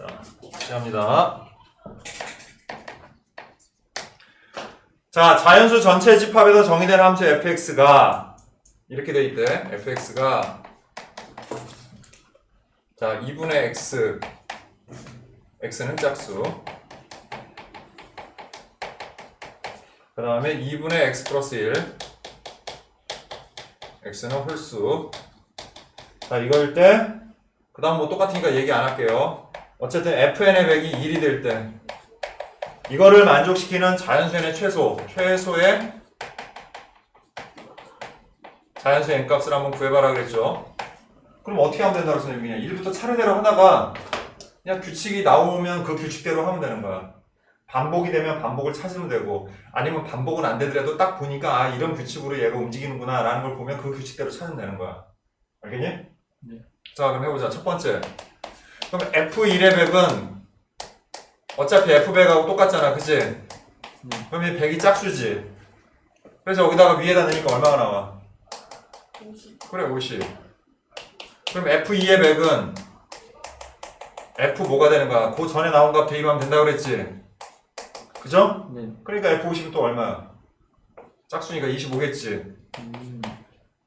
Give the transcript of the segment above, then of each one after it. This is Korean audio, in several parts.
자, 시작합니다. 자, 자연수 전체 집합에서 정의된 함수 fx가 이렇게 돼 있대. fx가 자, 2분의 x x는 짝수 그 다음에 2분의 x 플러스 1 x는 홀수 자, 이거일 때그 다음 뭐 똑같으니까 얘기 안 할게요. 어쨌든 fn의 100이 1이 될 때 이거를 만족시키는 자연수의 최소, 최소의 자연수 n값을 한번 구해봐라 그랬죠. 그럼 어떻게 하면 된다고 선생님이 그냥 1부터 차례대로 하다가 그냥 규칙이 나오면 그 규칙대로 하면 되는 거야. 반복이 되면 반복을 찾으면 되고 아니면 반복은 안 되더라도 딱 보니까 아 이런 규칙으로 얘가 움직이는구나 라는 걸 보면 그 규칙대로 찾으면 되는 거야. 알겠니? 네. 자 그럼 해보자. 첫 번째. 그럼 F1의 100은 어차피 F100하고 똑같잖아. 그치? 네. 그럼 이 100이 짝수지. 그래서 여기다가 위에다 넣으니까 얼마가 나와? 50. 그래 50. 그럼 F2의 100은 F 뭐가 되는 거야? 그 전에 나온 값 대입하면 된다고 그랬지? 그죠? 네. 그러니까 F50은 또 얼마야? 짝수니까 25겠지. 음.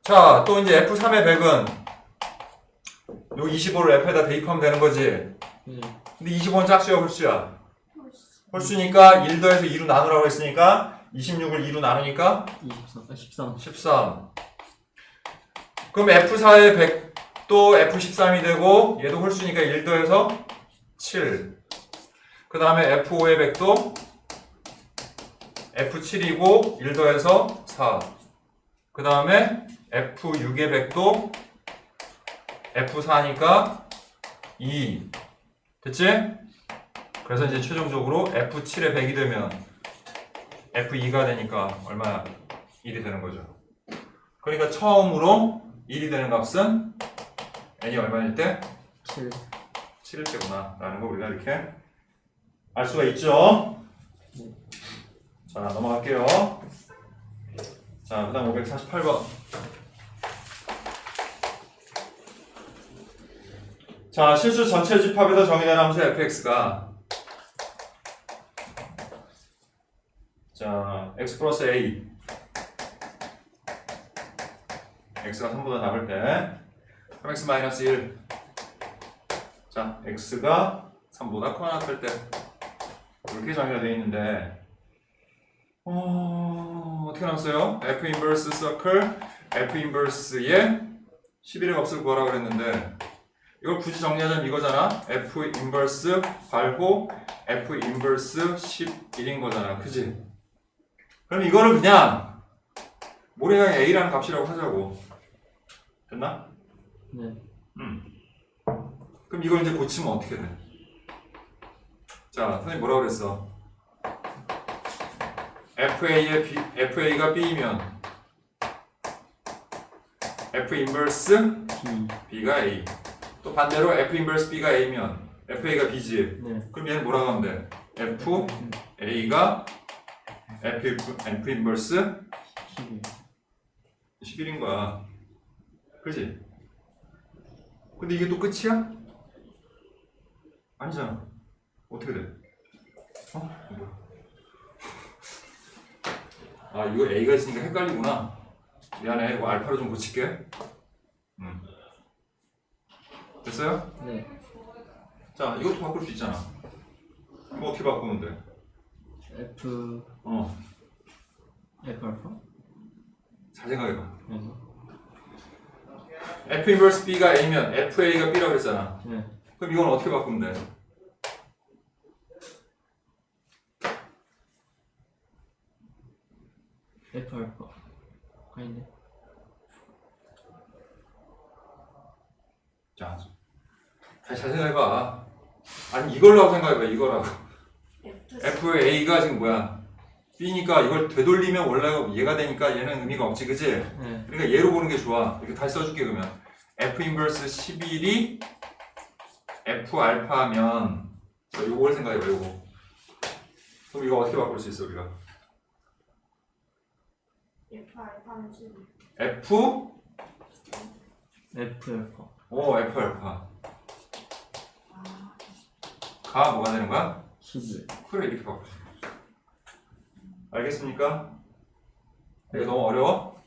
자, 또 이제 F3의 100은 요 25를 F에다 대입하면 되는 거지. 네. 근데 25는 짝수야, 홀수야? 홀수니까 1 더해서 2로 나누라고 했으니까 26을 2로 나누니까 23, 아, 13. 13. 그럼 F4의 100도 F13이 되고 얘도 홀수니까 1 더해서 7. 그 다음에 F5의 100도 F7이고 1 더해서 4. 그 다음에 F6의 100도 F4니까 2. 됐지? 그래서 이제 최종적으로 F7의 100이 되면 F2가 되니까 얼마야? 1이 되는 거죠. 그러니까 처음으로 1이 되는 값은 n이 얼마일 때? 7. 7일 때구나 라는 거 우리가 이렇게 알 수가 있죠. 자 넘어갈게요. 자 그 다음 548번. 자 실수 전체 집합에서 정의된 함수 fx가 자 x 플러스 a x가 3보다 작을 때 3x 마이너스 1 자, x가 3보다 크거나 클 때 이렇게 정의가 되어 있는데 어, 어떻게 나왔어요? f 인버스 서클 f 인버스의 11의 값을 구하라 그랬는데 이걸 굳이 정리하자면 이거잖아 f 인버스 발호 f 인버스 11인 거잖아 그지? 그럼 이거를 그냥 모래양 a라는 값이라고 하자고 됐나? 네. 음. 그럼 이걸 이제 고치면 어떻게 돼? 자, 선생님 뭐라고 그랬어? FA의 B, FA가 B면 F 인버스 B. B가 A. 또 반대로 F 인버스 B가 A면 FA가 B지. 네. 그럼 얘는 뭐라고 하면 돼? F A가 F, F 인버스 11. 11인 거야. 그지? 근데 이게 또 끝이야? 아니잖아. 어떻게 돼? 어? 아, 이거 A가 있으니까 헷갈리구나. 미안해. 이거 알파로 좀 고칠게. 음. 됐어요? 네. 자, 이것도 바꿀 수 있잖아. 이거 어떻게 바꾸면 돼? F. 어, F 알파? 잘 생각해봐. 네. F 인버스 B가 A면 FA가 B라고 그랬잖아. 네. 그럼 이건 어떻게 바꾸면 돼? F 알파. 아닌데. 자, 잘 생각해봐. 아니 이걸로 하고 생각해봐. 이거라고. F. FA가 지금 뭐야? B니까 이걸 되돌리면 원래 얘가 되니까 얘는 의미가 없지, 그지? 네. 그러니까 얘로 보는 게 좋아. 이렇게 다시 써줄게 그러면. F 인버스 11이 F 알파면 자, 요걸 생각해봐, 요거. 그럼 이거 어떻게 바꿀 수 있어 우리가? F 알파는 12. F F 알파. 어 F 알파. 아, 가 뭐가 되는 거야? 11 그래 이렇게 되죠. 알겠습니까? 이거 너무 어려워?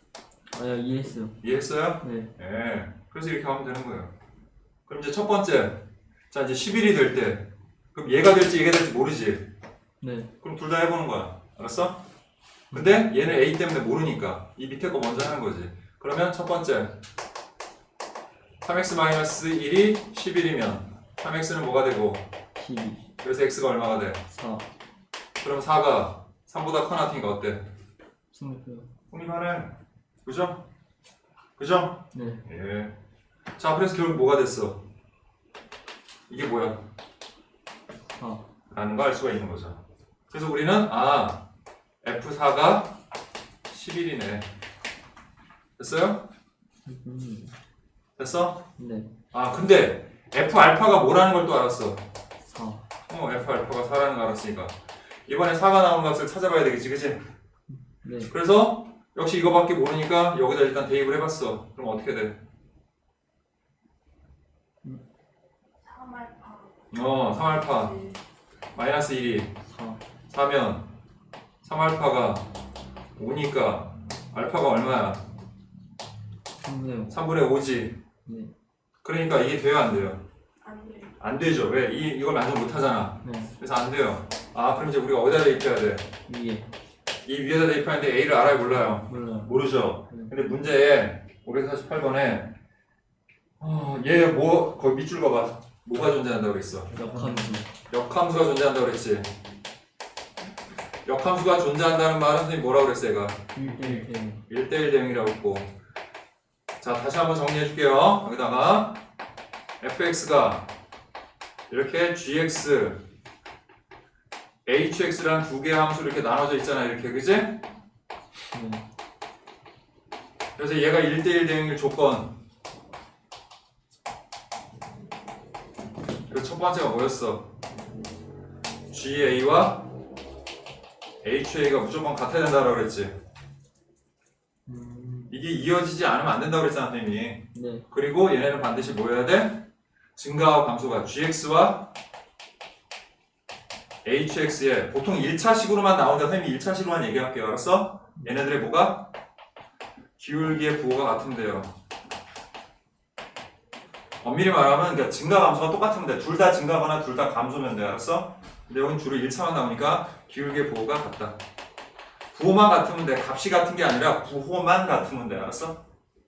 아야 이해했어요 이해했어요? 네 예. 그래서 이렇게 하면 되는 거예요. 그럼 이제 첫 번째. 자, 이제 11이 될 때. 그럼 얘가 될지 얘가 될지 모르지. 네. 그럼 둘 다 해보는 거야. 알았어? 근데 얘는 A 때문에 모르니까 이 밑에 거 먼저 하는 거지. 그러면 첫 번째. 3x-1이 11이면 3x는 뭐가 되고 12 그래서 x가 얼마가 돼? 4 그럼 4가 3보다 커나 같으니까 어때? 성립해요 성립하네. 그죠? 그죠? 네 예. 자, 그래서 결국 뭐가 됐어? 이게 뭐야? 4 라는 거알 수가 있는 거죠. 그래서 우리는 아 F4가 11이네. 됐어요? 음, 됐어? 네 아 근데 F 알파가 뭐라는 걸 또 알았어. 4어 F 알파가 4라는 걸 알았으니까 이번에 4가 나온 값을 찾아봐야 되겠지, 그치? 네 그래서 역시 이거밖에 모르니까 여기다 일단 대입을 해봤어. 그럼 어떻게 돼? 3알파. 어 3알파 마이너스 1이 4 4면 3알파가 5니까 알파가 얼마야? 3분의 3분의 5지. 네. 그러니까 이게 돼요, 안 돼요? 안 되죠. 왜? 이, 이걸 만족 못 하잖아. 네 그래서 안 돼요. 아, 그럼 이제 우리가 어디다 대입해야 돼? 위에 이 위에다 대입하는데 A를 알아요, 몰라요? 몰라요 모르죠. 네. 근데 문제에 548번에 어, 얘 뭐, 거기 밑줄 봐봐. 뭐가 존재한다고 그랬어? 역함수 역함수가 존재한다고 그랬지. 역함수가 존재한다는 말은 선생님 뭐라고 그랬어, 얘가? 1대1 대응 1대1 대응이라고 했고 자 다시 한번 정리해 줄게요 여기다가 fx가 이렇게 gx hx라는 두 개의 함수로 이렇게 나눠져 있잖아 이렇게. 그지? 네 그래서 얘가 1대1 대응일 조건. 그첫 번째가 뭐였어? ga와 ha가 무조건 같아야 된다고 그랬지. 음, 이게 이어지지 않으면 안 된다고 그랬잖아 선생님이. 네. 그리고 얘네는 반드시 뭐 해야 돼? 증가와 감소가 gx와 hx에 보통 1차식으로만 나오는데 선생님이 1차식으로만 얘기할게요 알았어? 얘네들의 뭐가? 기울기의 부호가 돼요 엄밀히 말하면 그러니까 증가 감소가 똑같으면 돼둘 다 증가거나 둘 다 감소면 돼 알았어? 근데 여긴 주로 1차만 나오니까 기울기의 부호가 같다 부호만 같으면 돼 값이 같은 게 아니라 부호만 같으면 돼 알았어?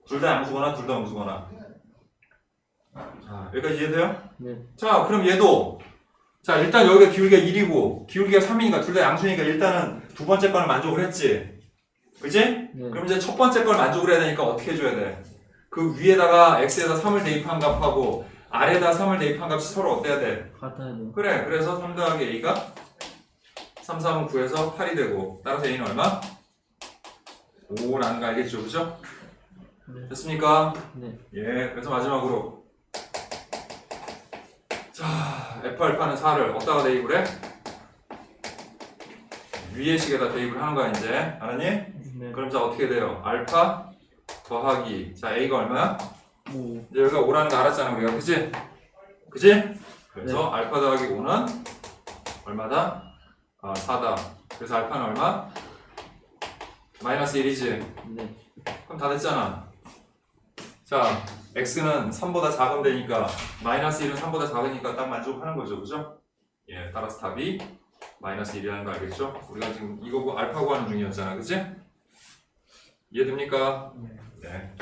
둘 다 양수거나 둘 다 음수거나 자 여기까지 이해돼요? 네. 자 그럼 얘도 자 일단 여기가 기울기가 1이고 기울기가 3이니까 둘 다 양수니까 일단은 두 번째 거는 만족을 했지 그지? 네. 그럼 이제 첫 번째 걸 만족을 해야 되니까 어떻게 해줘야 돼? 그 위에다가 x에다 3을 대입한 값하고 아래에다 3을 대입한 값이 서로 어때야 돼? 같아야 돼요 그래 그래서 3 더하기 a가 3, 3은 9에서 8이 되고 따라서 a는 얼마? 5라는 거 알겠죠 그죠? 네. 됐습니까? 네 예, 그래서 마지막으로 자, F 알파는 4를 어디다가 대입을 해? 위의 식에다 대입을 하는 거야 이제 알았니? 네. 그럼 자 어떻게 돼요? 알파 더하기 자 A가 얼마야? 5 이제 여기가 5라는 거 알았잖아 우리가 그지? 그지? 그래서 알파 더하기 5는 얼마다? 아 4다 그래서 알파는 얼마? 마이너스 1이지 네 그럼 다 됐잖아. 자, x는 3보다 작으면 되니까 마이너스 1은 3보다 작으니까 딱 만족하는 거죠, 그죠? 예, 따라서 답이 마이너스 1이라는 거 알겠죠? 우리가 지금 이거 구- 알파 구하는 중이었잖아, 그지? 이해됩니까? 네. 네.